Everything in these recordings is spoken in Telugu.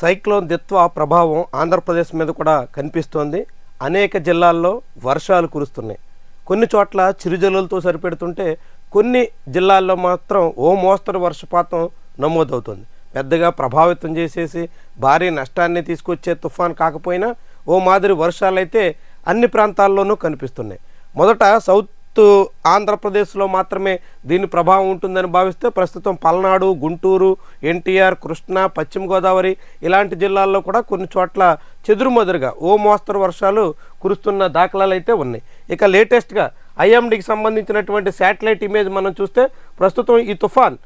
సైక్లోన్ దిత్వా ప్రభావం ఆంధ్రప్రదేశ్ మీద కూడా కనిపిస్తోంది. అనేక జిల్లాల్లో వర్షాలు కురుస్తున్నాయి. కొన్ని చోట్ల చిరుజల్లులతో సరిపెడుతుంటే కొన్ని జిల్లాల్లో మాత్రం ఓ మోస్తరు వర్షపాతం నమోదవుతుంది. పెద్దగా ప్రభావితం చేసేసి భారీ నష్టాన్ని తీసుకొచ్చే తుఫాన్ కాకపోయినా ఓ మాదిరి వర్షాలైతే అన్ని ప్రాంతాల్లోనూ కనిపిస్తున్నాయి. మొదట సౌత్ ఆంధ్రప్రదేశ్లో మాత్రమే దీని ప్రభావం ఉంటుందని భావిస్తే ప్రస్తుతం పల్నాడు గుంటూరు ఎన్టీఆర్ కృష్ణా పశ్చిమ గోదావరి ఇలాంటి జిల్లాల్లో కూడా కొన్ని చోట్ల చెదురుమదురుగా ఓ మోస్తరు వర్షాలు కురుస్తున్న దాఖలాలు అయితే ఉన్నాయి. ఇక లేటెస్ట్గా ఐఎండికి సంబంధించినటువంటి శాటిలైట్ ఇమేజ్ మనం చూస్తే ప్రస్తుతం ఈ తుఫాన్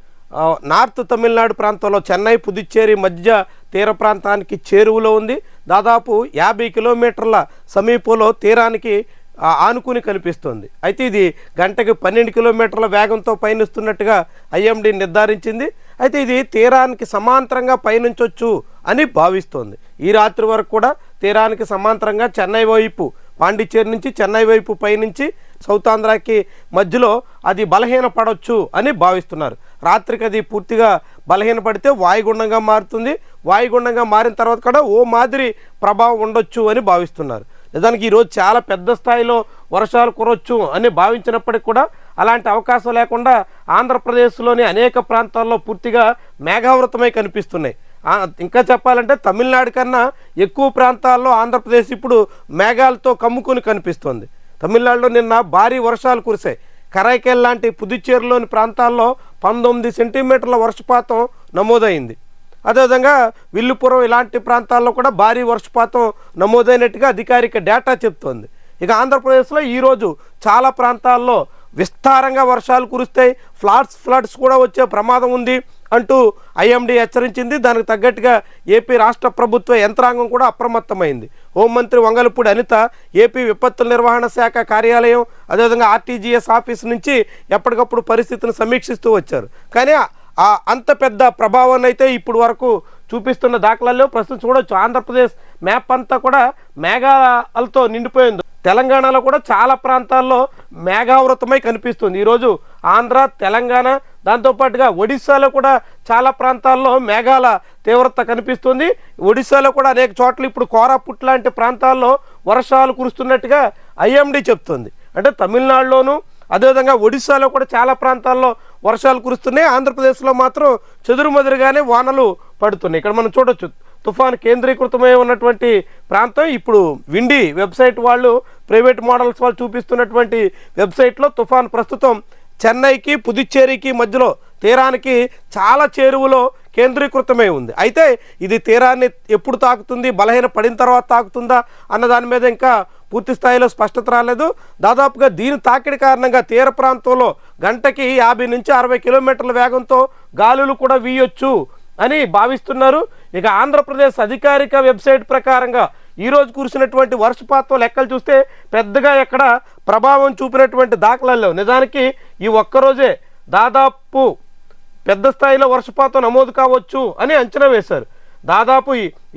నార్త్ తమిళనాడు ప్రాంతంలో చెన్నై పుదుచ్చేరి మధ్య తీర ప్రాంతానికి చేరువలో ఉంది. దాదాపు యాభై కిలోమీటర్ల సమీపంలో తీరానికి ఆనుకుని కనిపిస్తోంది. అయితే ఇది గంటకి పన్నెండు కిలోమీటర్ల వేగంతో పయనిస్తున్నట్టుగా ఐఎండి నిర్ధారించింది. అయితే ఇది తీరానికి సమాంతరంగా పయనించవచ్చు అని భావిస్తోంది. ఈ రాత్రి వరకు కూడా తీరానికి సమాంతరంగా చెన్నై వైపు పాండిచ్చేరి నుంచి చెన్నై వైపు పయనించి సౌత్ ఆంధ్రాకి మధ్యలో అది బలహీన పడవచ్చు అని భావిస్తున్నారు. రాత్రికి అది పూర్తిగా బలహీనపడితే వాయుగుండంగా మారుతుంది. వాయుగుండంగా మారిన తర్వాత కూడా ఓ మాదిరి ప్రభావం ఉండొచ్చు అని భావిస్తున్నారు. నిజానికి ఈరోజు చాలా పెద్ద స్థాయిలో వర్షాలు కురవచ్చు అని భావించినప్పటికీ కూడా అలాంటి అవకాశం లేకుండా ఆంధ్రప్రదేశ్లోని అనేక ప్రాంతాల్లో పూర్తిగా మేఘావృతమై కనిపిస్తున్నాయి. ఇంకా చెప్పాలంటే తమిళనాడు కన్నా ఎక్కువ ప్రాంతాల్లో ఆంధ్రప్రదేశ్ ఇప్పుడు మేఘాలతో కమ్ముకొని కనిపిస్తుంది. తమిళనాడులో నిన్న భారీ వర్షాలు కురిశాయి. కరైకెల్ లాంటి పుదుచ్చేరిలోని ప్రాంతాల్లో పంతొమ్మిది సెంటీమీటర్ల వర్షపాతం నమోదైంది. అదేవిధంగా విల్లుపురం ఇలాంటి ప్రాంతాల్లో కూడా భారీ వర్షపాతం నమోదైనట్టుగా అధికారిక డేటా చెప్తోంది. ఇక ఆంధ్రప్రదేశ్లో ఈరోజు చాలా ప్రాంతాల్లో విస్తారంగా వర్షాలు కురుస్తాయి. ఫ్లాట్స్ ఫ్లడ్స్ కూడా వచ్చే ప్రమాదం ఉంది అంటూ ఐఎండీ హెచ్చరించింది. దానికి తగ్గట్టుగా ఏపీ రాష్ట్ర ప్రభుత్వ యంత్రాంగం కూడా అప్రమత్తమైంది. హోంమంత్రి వంగలపూడి అనిత ఏపీ విపత్తుల నిర్వహణ శాఖ కార్యాలయం అదేవిధంగా ఆర్టీజీఎస్ ఆఫీస్ నుంచి ఎప్పటికప్పుడు పరిస్థితిని సమీక్షిస్తూ వచ్చారు. కానీ అంత పెద్ద ప్రభావాన్ని అయితే ఇప్పుడు వరకు చూపిస్తున్న దాఖలాల్లో ప్రస్తుతం చూడొచ్చు. ఆంధ్రప్రదేశ్ మ్యాప్ అంతా కూడా మేఘాలతో నిండిపోయింది. తెలంగాణలో కూడా చాలా ప్రాంతాల్లో మేఘావృతమై కనిపిస్తుంది. ఈరోజు ఆంధ్ర తెలంగాణ దాంతోపాటుగా ఒడిశాలో కూడా చాలా ప్రాంతాల్లో మేఘాల తీవ్రత కనిపిస్తుంది. ఒడిశాలో కూడా అనేక చోట్ల ఇప్పుడు కోరాపుట్ లాంటి ప్రాంతాల్లో వర్షాలు కురుస్తున్నట్టుగా ఐఎండి చెప్తుంది. అంటే తమిళనాడులోనూ అదేవిధంగా ఒడిశాలో కూడా చాలా ప్రాంతాల్లో వర్షాలు కురుస్తున్నాయి. ఆంధ్రప్రదేశ్లో మాత్రం చెదురుమదురుగానే వానలు పడుతున్నాయి. ఇక్కడ మనం చూడొచ్చు తుఫాన్ కేంద్రీకృతమై ఉన్నటువంటి ప్రాంతం. ఇప్పుడు విండి వెబ్సైట్ వాళ్ళు ప్రైవేట్ మోడల్స్ వాళ్ళు చూపిస్తున్నటువంటి వెబ్సైట్లో తుఫాన్ ప్రస్తుతం చెన్నైకి పుదుచ్చేరికి మధ్యలో తీరానికి చాలా చేరువలో కేంద్రీకృతమై ఉంది. అయితే ఇది తీరాన్ని ఎప్పుడు తాకుతుంది బలహీన పడిన తర్వాత తాకుతుందా అన్న దాని మీద ఇంకా పూర్తి స్థాయిలో స్పష్టత రాలేదు. దాదాపుగా దీని తాకిడి కారణంగా తీర ప్రాంతంలో గంటకి యాభై నుంచి అరవై కిలోమీటర్ల వేగంతో గాలులు కూడా వీయొచ్చు అని భావిస్తున్నారు. ఇక ఆంధ్రప్రదేశ్ అధికారిక వెబ్సైట్ ప్రకారంగా ఈరోజు కురిసినటువంటి వర్షపాతం లెక్కలు చూస్తే పెద్దగా ఎక్కడ ప్రభావం చూపినటువంటి దాఖలాలు నిజానికి ఈ ఒక్కరోజే దాదాపు పెద్ద స్థాయిలో వర్షపాతం నమోదు కావచ్చు అని అంచనా వేశారు. దాదాపు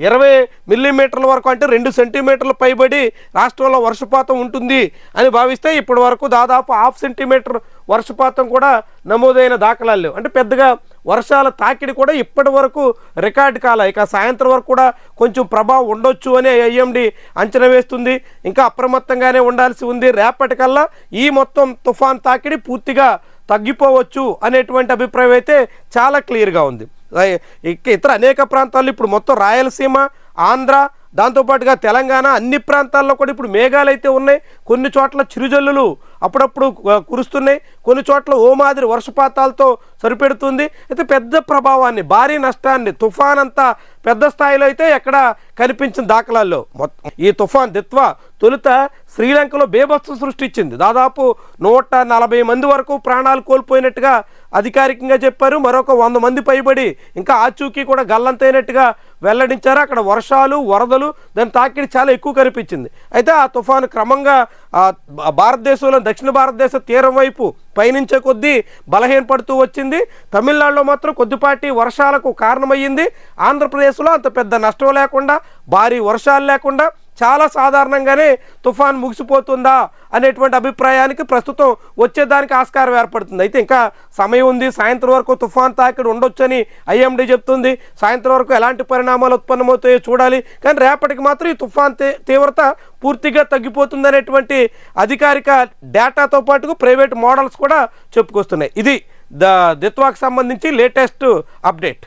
ఇరవై మిల్లీమీటర్ల వరకు అంటే రెండు సెంటీమీటర్ల పైబడి రాష్ట్రంలో వర్షపాతం ఉంటుంది అని భావిస్తే ఇప్పటి వరకు దాదాపు హాఫ్ సెంటీమీటర్ వర్షపాతం కూడా నమోదైన దాఖలాలు అంటే పెద్దగా వర్షాల తాకిడి కూడా ఇప్పటి వరకు రికార్డు కాల. ఇక సాయంత్రం వరకు కూడా కొంచెం ప్రభావం ఉండొచ్చు అని ఐఎండి అంచనా వేస్తుంది. ఇంకా అప్రమత్తంగానే ఉండాల్సి ఉంది. రేపటికల్లా ఈ మొత్తం తుఫాన్ తాకిడి పూర్తిగా తగ్గిపోవచ్చు అనేటువంటి అభిప్రాయం అయితే చాలా క్లియర్గా ఉంది. ఇక ఇతర అనేక ప్రాంతాల్లో ఇప్పుడు మొత్తం రాయలసీమ ఆంధ్ర దాంతోపాటుగా తెలంగాణ అన్ని ప్రాంతాల్లో కూడా ఇప్పుడు మేఘాలు అయితే ఉన్నాయి. కొన్ని చోట్ల చిరుజల్లులు అప్పుడప్పుడు కురుస్తున్నాయి. కొన్ని చోట్ల ఓ మాదిరి వర్షపాతాలతో సరిపెడుతుంది. అయితే పెద్ద ప్రభావాన్ని భారీ నష్టాన్ని తుఫాన్ అంతా పెద్ద స్థాయిలో అయితే ఎక్కడ కనిపించిన దాఖలాల్లో. మొత్తం ఈ తుఫాన్ దిత్వా తొలుత శ్రీలంకలో బేభత్సం సృష్టించింది. దాదాపు నూట నలభై మంది వరకు ప్రాణాలు కోల్పోయినట్టుగా అధికారికంగా చెప్పారు. మరొక వంద మంది పైబడి ఇంకా ఆచూకీ కూడా గల్లంతైనట్టుగా వెల్లడించారు. అక్కడ వర్షాలు వరదలు దాని తాకిడి చాలా ఎక్కువ కనిపించింది. అయితే ఆ తుఫాను క్రమంగా భారతదేశంలో దక్షిణ భారతదేశ తీరం వైపు పయనించే కొద్దీ బలహీనపడుతూ వచ్చింది. తమిళనాడులో మాత్రం కొద్దిపాటి వర్షాలకు కారణమయ్యింది. ఆంధ్రప్రదేశ్లో అంత పెద్ద నష్టం లేకుండా భారీ వర్షాలు లేకుండా చాలా సాధారణంగానే తుఫాన్ ముగిసిపోతుందా అనేటువంటి అభిప్రాయానికి ప్రస్తుతం వచ్చేదానికి ఆస్కారం ఏర్పడుతుంది. అయితే ఇంకా సమయం ఉంది. సాయంత్రం వరకు తుఫాన్ తాకిడి ఉండొచ్చని ఐఎండీ చెప్తుంది. సాయంత్రం వరకు ఎలాంటి పరిణామాలు ఉత్పన్నమవుతాయో చూడాలి. కానీ రేపటికి మాత్రం ఈ తుఫాన్ తీవ్రత పూర్తిగా తగ్గిపోతుంది అనేటువంటి అధికారిక డేటాతో పాటుగా ప్రైవేట్ మోడల్స్ కూడా చెప్పుకొస్తున్నాయి. ఇది ద దిత్వాకు సంబంధించి లేటెస్ట్ అప్డేట్.